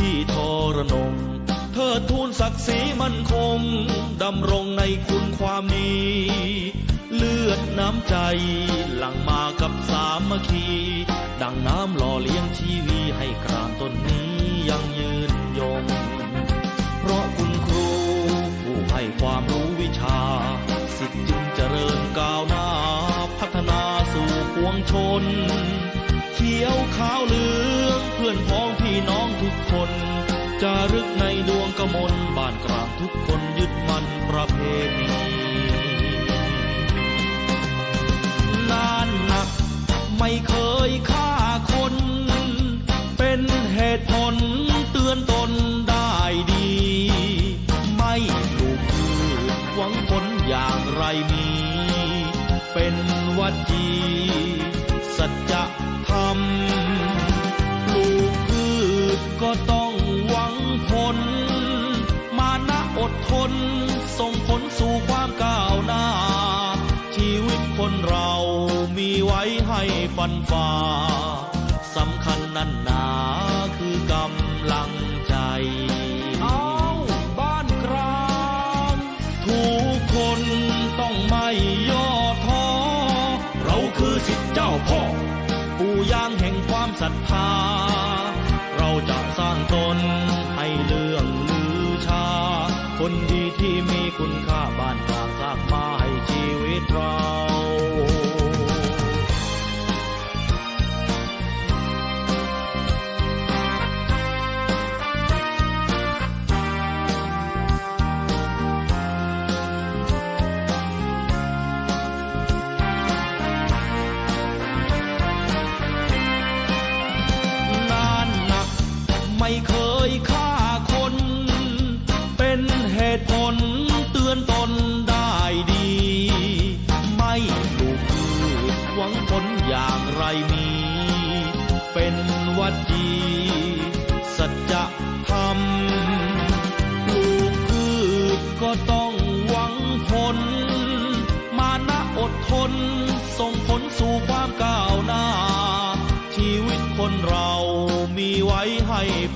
ที่ทรนงเธอทูลศักดิ์ศรีมั่นคง ดำรงในคุณความดี เลือดน้ำใจ หลังมากับสามัคคี ดังน้ำหล่อเลี้ยงชีวีให้กรามต้นนี้ยังยืนยง เพราะคุณครูผู้ให้ความรู้วิชา สิทธิ์จึงเจริญก้าวหน้า พัฒนาสู่ปวงชน เขียวขาวเหลือื่อนพ้องพี่น้องทุกคนจะรึกในดวงกมลบ้านกลางทุกคนยึดมั่นประเพณีนานหนักไม่เคยค่า ศรัทธา เราจะสร้างตนให้เลื่องลือชา คนดีที่มีคุณค่า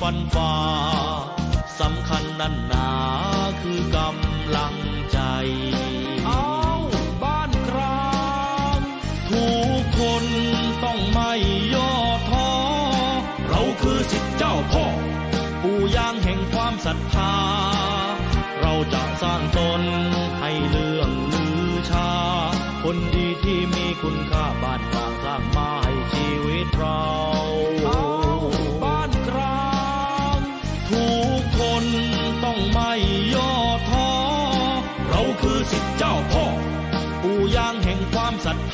ฟันฝ่าสำคัญนั่นหนาคือกำลังใจ เอาบ้านครามทุกคนต้องไม่ย่อท้อ เราคือสิทธิเจ้าพ่อ ปู่ย่างแห่งความศรัทธา เราจะสร้างตนให้เลื่องลือชา คนดีที่มีคุณค่า ศรัทธ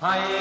嗨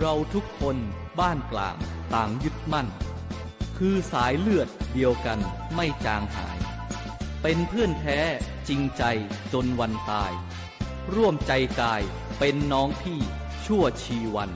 เราทุกคนบ้านกลางต่างยึดมั่น คือสายเลือดเดียวกันไม่จางหาย เป็นเพื่อนแท้จริงใจจนวันตาย ร่วมใจกายเป็นน้องพี่ชั่วชีวัน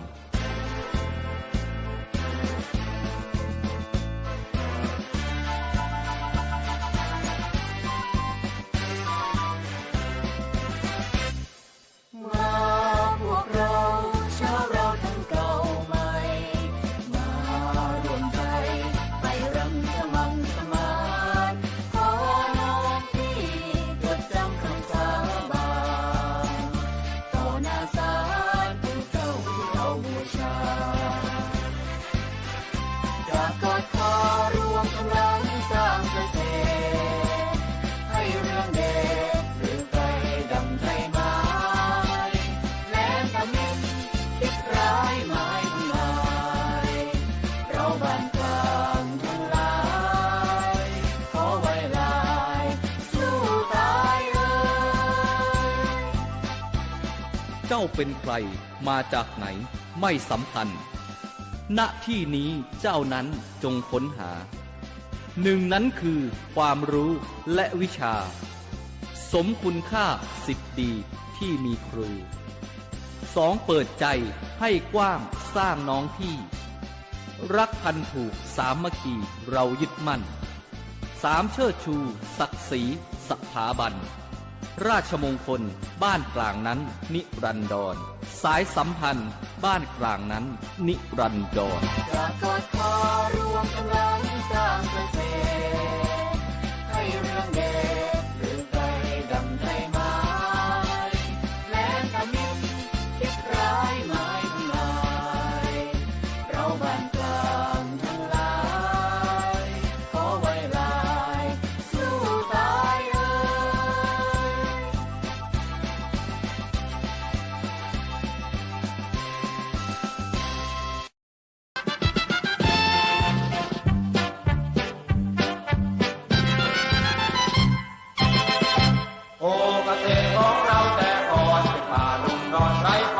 จ้าเป็นใครมาจากไหนไม่สำคัญ ณที่นี้เจ้านั้นจงค้นหา หนึ่งนั้นคือความรู้และวิชา สมคุณค่าสิบดีที่มีครูสองเปิดใจให้กว้างสร้างน้องพี่ รักพันผูกสามัคคีเรายึดมั่นสามเชิดชู ศักดิ์ศรีสถาบัน ราชมงคล บ้านกลางนั้น นิรันดร สายสัมพันธ์ บ้านกลางนั้น นิรันดรจะกอดคอรวมกำลังสร้างเกษตรให้เรื่องเด่น โอ